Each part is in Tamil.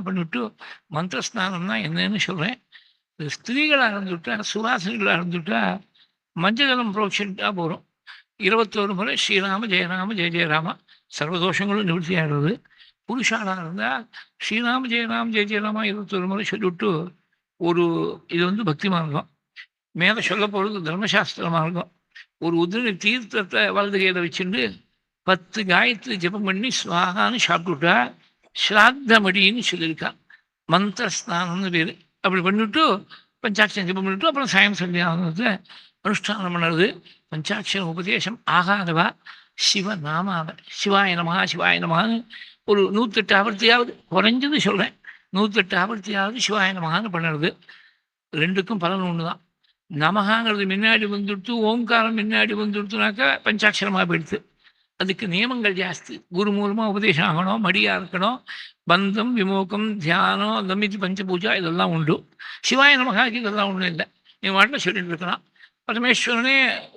இதெல்லாம் பண்ணிவிட்டு மந்திர ஸ்நானம்னா என்னன்னு சொல்கிறேன் ஸ்திரீகளாக இருந்துவிட்டால் சுவாசினிகளாக இருந்துவிட்டால் மஞ்சஜலம் புரோட்சிட்டா போகிறோம் இருபத்தோரு முறை ஸ்ரீராம ஜெயராம ஜெய ஜெயராம சர்வதோஷங்களும் நிவர்த்தியாகிறது புருஷாளாக இருந்தால் ஸ்ரீராம ஜெயராம ஜெய ஜெயராமா இருபத்தொரு முறை சொல்லிவிட்டு ஒரு இது வந்து பக்தி மார்க்கம். மேலே சொல்ல போகிறது தர்மசாஸ்திர மார்க்கம். ஒரு உதிரி தீர்த்தத்தை வலது கையில் வச்சுட்டு பத்து காயத்ரி ஜெபம் பண்ணி சுவாகான்னு சாப்பிட்டுட்டா ஸ்ராத்தமடின்னு சொல்லியிருக்காங்க. மந்திர ஸ்நானம்னு பேர். அப்படி பண்ணிவிட்டு பஞ்சாட்சரம் ஜெபம் பண்ணிவிட்டு அப்புறம் சாயம் சந்தியானத்தில் அனுஷ்டானம் பண்ணுறது. பஞ்சாட்சர உபதேசம் ஆகாதவா? சிவ நாமாவ சிவாய நமகா சிவாய நமகான்னு ஒரு நூற்றெட்டு ஆவர்த்தியாவது குறைஞ்சது சொல்கிறேன் நூற்றெட்டு ஆவர்த்தியாவது சிவாய நமகான்னு பண்ணுறது. ரெண்டுக்கும் பலன் ஒன்று தான் நமகாங்கிறது முன்னாடி வந்துடுத்து ஓம்காரம் முன்னாடி வந்துடுத்துனாக்கா பஞ்சாட்சரமாக போயிடுது அதுக்கு நியமங்கள் ஜாஸ்தி. குரு மூலமாக உபதேசம் ஆகணும் மடியாக இருக்கணும் பந்தம் விமோகம் தியானம் கமிதி பஞ்ச பூஜா இதெல்லாம் உண்டு. சிவாய நமகாக்கு இதெல்லாம் ஒன்றும் இல்லை. நீ வாட்டில் சொல்லிட்டு இருக்கலாம். பரமேஸ்வரனே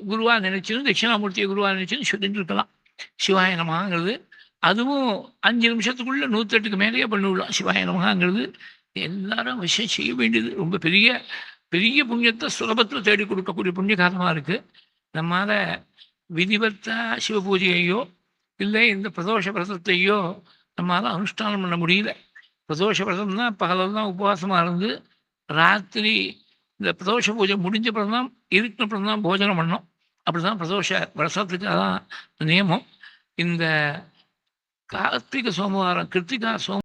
குருவாக நினைச்சுன்னு தட்சிணாமூர்த்தியை குருவாக நினைச்சுன்னு சொல்லிட்டு இருக்கலாம். சிவாய நமகாங்கிறது அதுவும் அஞ்சு நிமிஷத்துக்குள்ளே நூற்றெட்டுக்கு மேலேயே பண்ணிவிடலாம். சிவாய நமகாங்கிறது எல்லாரும் விஷயம் செய்ய வேண்டியது. ரொம்ப பெரிய பெரிய புண்ணியத்தை சுலபத்தில் தேடி கொடுக்கக்கூடிய புண்ணிய காலமாக இருக்குது நம்மளால் விதிவத்த சிவ பூஜையையோ இல்லை இந்த பிரதோஷ விரதத்தையோ நம்மளால் அனுஷ்டானம் பண்ண முடியல. பிரதோஷ விரதம்னா பகலெல்லாம் உபவாசமாக இருந்து ராத்திரி இந்த பிரதோஷ பூஜை முடிஞ்ச அப்புறம் தான் இருக்கிற அப்புறம் தான் போஜனம் பண்ணோம் அப்படி தான் பிரதோஷ விரதத்துக்கு அதான் நியமம். இந்த கார்த்திகை சோமவாரம் கிருத்திகா சோம